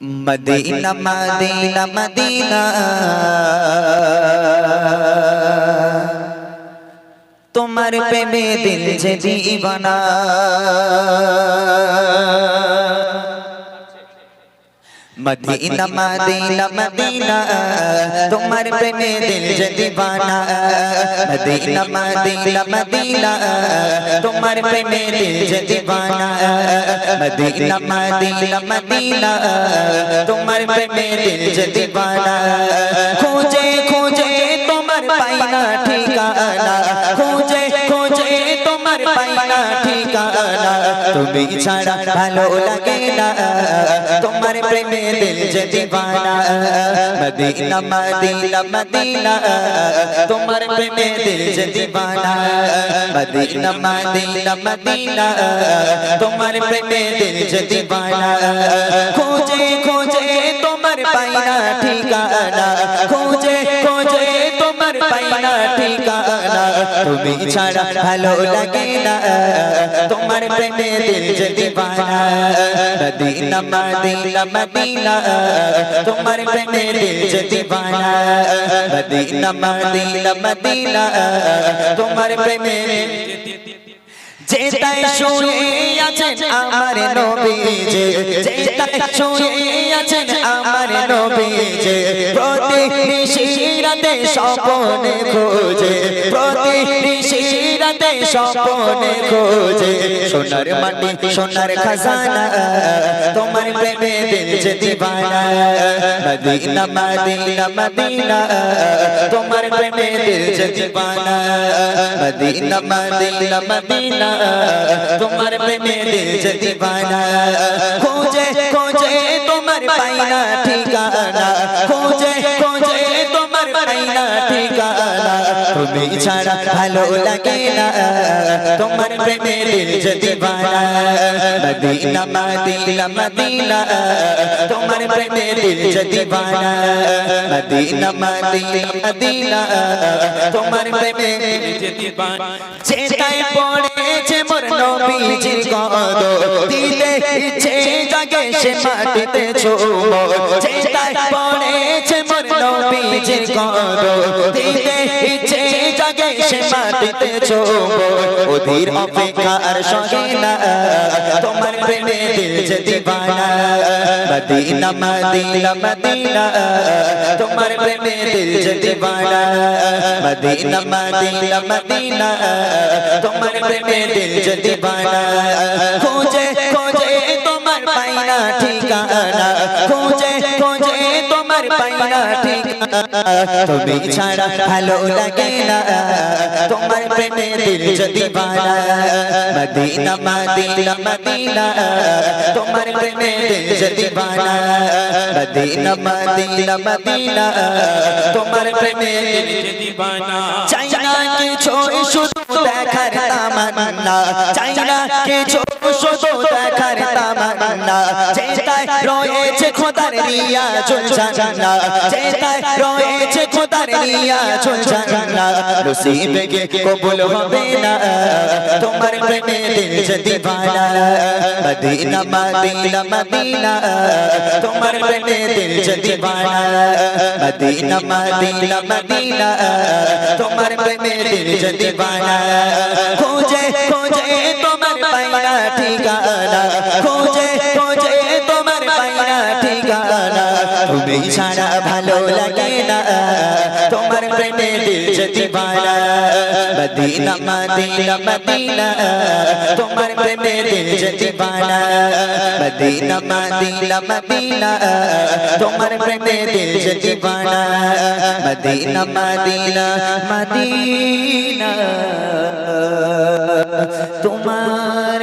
Medina Madina Madina তোমার প্রেমে দিল যে দিবানা মদিনা মদিনা মদিনা তোমার প্রেমে দিল যে দিবানা মদিনা মদিনা মদিনা তোমার প্রেমে দিল যে দিবানা মদিনা মদিনা মদিনা তোমার প্রেমে দিল যে দিবানা খোঁজে খোঁজে তোমার পাইনা ঠিকানা ঠিকানা, তুমি ছাড়া ভালো লাগে না। তোমার প্রেমে দিল যে দিবানা, মদিনা মদিনা মদিনা। তোমার প্রেমে দিল যে দিবানা, মদিনা মদিনা মদিনা। তোমার প্রেমে দিল যে দিবানা। খোঁজে খোঁজে তোমার পাইনা ঠিকানা। ঠিকানা তুমি ছাড়া ভালো লাগে না। তোমার প্রেমে দিল যে দিবানা। মদিনা মদিনা মদিনা। তোমার প্রেমে দিল যে দিবানা। মদিনা মদিনা মদিনা। তোমার প্রেমে যেটাই শুয়ে আছেন আমার নবীজি যেটাই শুয়ে আছেন আমার নবীজি প্রতি নিশিরাতে স্বপনে খোঁজে প্রতি নিশিরাতে স্বপনে খোঁজে। সোনার মাটি, সোনার খাজানা, তোমার প্রেমে দিল যে দিবানা। মদিনা মদিনা মদিনা, তোমার প্রেমে দিল যে দিবানা। মদিনা মদিনা মদিনা, তোমার প্রেমে দিল যে দিবানা। খোঁজে খোঁজে তোমার পাইনা ঠিকানা। তোমার পাইনা ঠিকানা, তুমি ছাড়া ভালো লাগে না। তোমার প্রেমে দিল যে দিবানা মদিনা মদিনা মদিনা, তোমার প্রেমে দিল যে দিবানা মদিনা মদিনা মদিনা, তোমার প্রেমে দিল যে চেতায় পড়েছে মোর নবীজির কদ দিলে ইচ্ছে জাগে সে মাটিতে ছোঁবো চেতায় পড়েছে মোর নবীজির কদ দিলে ইচ্ছে জাগে সে মাটিতে ছোঁবো ওদের অপেক্ষা আর সহে না তোমার প্রেমে দিল যে দিবানা। মদিনা মদিনা মদিনা তোমার প্রেমে দিল যে দিবানা মদিনা মদিনা মদিনা তোমার প্রেমে দিল যে দিবানা। খোঁজে খোঁজে তোমার পাইনা ঠিকানা। খোঁজে খোঁজে তোমার পাইনা ঠিকানা তুমি ছাড়া ভালো লাগে না। তোমার প্রেমে দিল যে দিবানা মদিনা মদিনা মদিনা। তোমার প্রেমে দিল যে দিবানা মদিনা মদিনা মদিনা। তোমার প্রেমে দিল যে দিবানা চাই না কিছু শুধু দেখার তামান্না। চাই না কিছু শুধু দেখার খোঁজে খোঁজে ঠিকানা খোঁজে খোঁজে তোমার পাইনা ঠিকানা। তুমি ছাড়া ভালো লাগে না। তোমার প্রেমে দিল যে দিবানা মদিনা মদিনা মদিনা। তোমার প্রেমে দিল যে দিবানা মদিনা মদিনা মদিনা। তোমার প্রেমে দিল যে দিবানা মদিনা মদিনা মদিনা। তোমার